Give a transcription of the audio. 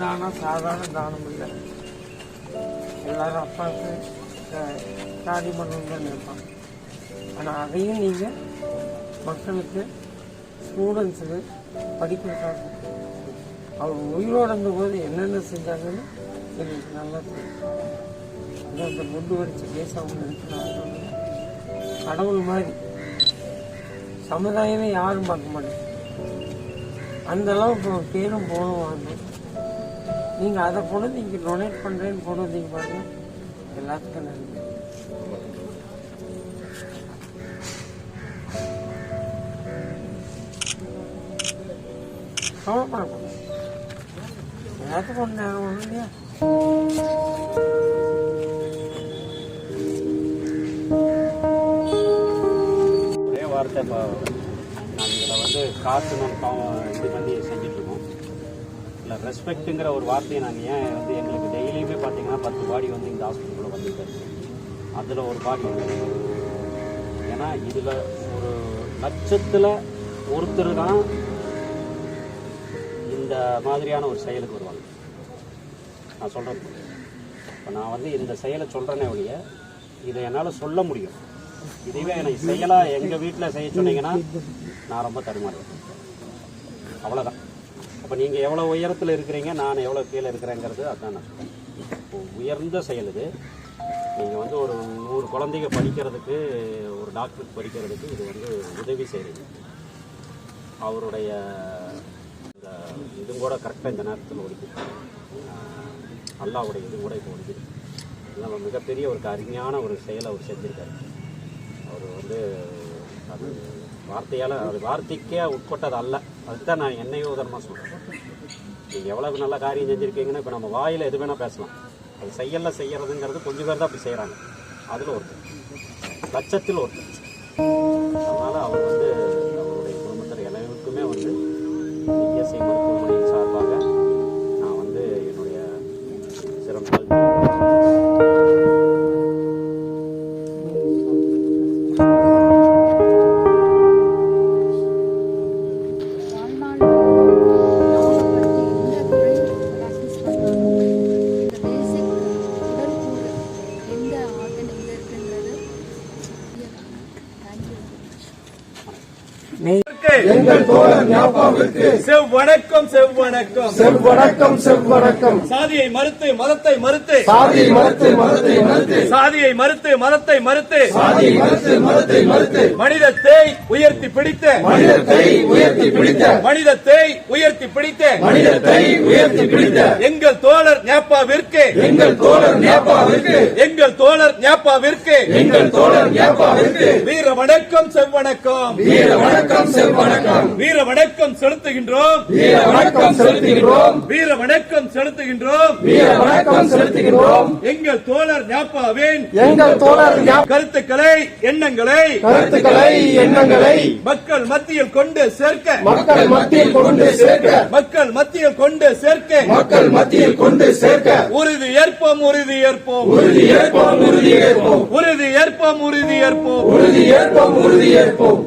தானம் சாதாரண தானம் இல்லை. எல்லாரும் அப்பாவுக்கு சாதி பண்ணணும் தான் நினைப்பாங்க ஆனால் அதையும் நீங்கள் மக்களுக்கு ஸ்டூடெண்ட்ஸுக்கு படிக்கிறதுக்காக. அவர் உயிரோடு இருந்தபோது என்னென்ன செஞ்சாங்கன்னு எங்களுக்கு நல்லா தெரியும். அந்த முண்டு வரிச்சு பேசாமல் இருக்கிறாங்க கடவுள் மாதிரி. சமுதாயமே யாரும் பார்க்க மாட்டேங்க அந்த அளவுக்கு பேரும் போகணும் வாங்க. நீங்கள் அதை கொண்டு வந்து இங்கே டொனேட் பண்ணுறேன்னு கொண்டு வந்தீங்க பாருங்க. எல்லாத்துக்கும் நன்றி. கவலைப்படக்கூடாது எல்லாத்துக்கும் ஒன்று இல்லையா ஒரே வார்த்தை இப்போ நாங்கள் இதில் வந்து காசு நம்ம இது பண்ணி செஞ்சுட்டு இல்லை ரெஸ்பெக்ட்டுங்கிற ஒரு வார்த்தையை நாங்கள் ஏன் வந்து எங்களுக்கு டெய்லியுமே பார்த்தீங்கன்னா பத்து பாடி வந்து இந்த ஹாஸ்பிட்டலுக்குள்ள வந்துட்டு அதில் ஒரு பாடி ஏன்னா இதில் ஒரு லட்சத்தில் ஒருத்தர் தான் இந்த மாதிரியான ஒரு செயலுக்கு வருவாங்க. நான் சொல்கிறது இப்போ நான் வந்து இந்த செயலை சொல்கிறேனே ஒழிய இதை என்னால் சொல்ல முடியும். இதுவே எனக்கு செயலாக எங்கள் வீட்டில் செய்ய சொன்னீங்கன்னா நான் ரொம்ப தடுமாறுவேன் அவ்வளோதான் அப்போ நீங்கள் எவ்வளோ உயரத்தில் இருக்கிறீங்க நான் எவ்வளோ கீழே இருக்கிறேங்கிறது அதுதான் நான் சொல்கிறேன் இப்போ உயர்ந்த செயல் இது. நீங்கள் வந்து ஒரு நூறு குழந்தைங்க படிக்கிறதுக்கு ஒரு டாக்டருக்கு படிக்கிறதுக்கு இது வந்து உதவி செய்கிறீங்க அவருடைய இந்த இது கூட கரெக்டாக இந்த நேரத்தில் ஒதுக்கிது அல்லாவுடைய இது கூட இப்போ ஒதுக்கிது இதெல்லாம் மிகப்பெரிய ஒரு அருமையான ஒரு செயலை அவர் செஞ்சுருக்காரு. அவர் வந்து அது வார்த்தையால் அது வார்த்தைக்கே உட்பட்டது அல்ல அதுதான் நான் என்னையோ உதாரணமாக சொல்கிறேன் நீங்கள் எவ்வளவு நல்ல காரியம் செஞ்சுருக்கீங்கன்னா இப்போ நம்ம வாயில் எது வேணால் பேசலாம். அது செய்யல செய்கிறதுங்கிறது கொஞ்சம் பேர் தான் அப்படி செய்கிறாங்க அதில் ஒருத்தர். லட்சத்தில் ஒருத்தர். அதனால் அவர் வந்து எங்கள் தோழர் ஞாபாவிற்கு செவ்வணக்கம் செவ்வணக்கம். செவ்வணக்கம் செவ்வணக்கம். சாதியை மறுத்து மதத்தை மறுத்து. சாதியை மறுத்து மதத்தை மறுத்து. சாதியை மறுத்து மதத்தை மறுத்து. சாதியை மறுத்து மதத்தை மறுத்து. மனிதத்தை உயர்த்தி பிடித்த மனிதத்தை உயர்த்தி பிடித்த மனிதத்தை உயர்த்தி பிடித்த மனிதத்தை உயர்த்தி பிடித்த எங்கள் தோழர் ஞாப்பாவிற்கு எங்கள் தோழர் ஞாபாவிற்கு எங்கள் தோழர் ஞாப்பாவிற்கு எங்கள் தோழர் ஞாபாவிற்கு வீர வணக்கம் செவ்வணக்கம் வீர வணக்கம் செவ்வணக்கம் வீர வணக்கம் செலுத்துகின்றோம் வீர வணக்கம் செலுத்துகிறோம் வீர வணக்கம் செலுத்துகின்றோம் வீர வணக்கம் செலுத்துகிறோம் எங்கள் தோழர் ஞாப்பாவின் எங்கள் தோழர் கருத்துக்களை எண்ணங்களை கருத்துக்களை எண்ணங்களை மக்கள் மத்தியில் கொண்டு சேர்க்க. மக்கள் மத்தியில் கொண்டு சேர்க்க. மக்கள் மத்தியில் கொண்டு சேர்க்க. மக்கள் மத்தியில் கொண்டு சேர்க்க. உறுதி ஏற்போம் உறுதி ஏற்போம். உறுதி ஏற்போம் உறுதி ஏற்போம். உறுதி ஏற்போம் உறுதி ஏற்போம். உறுதி ஏற்போம் உறுதி ஏற்போம்.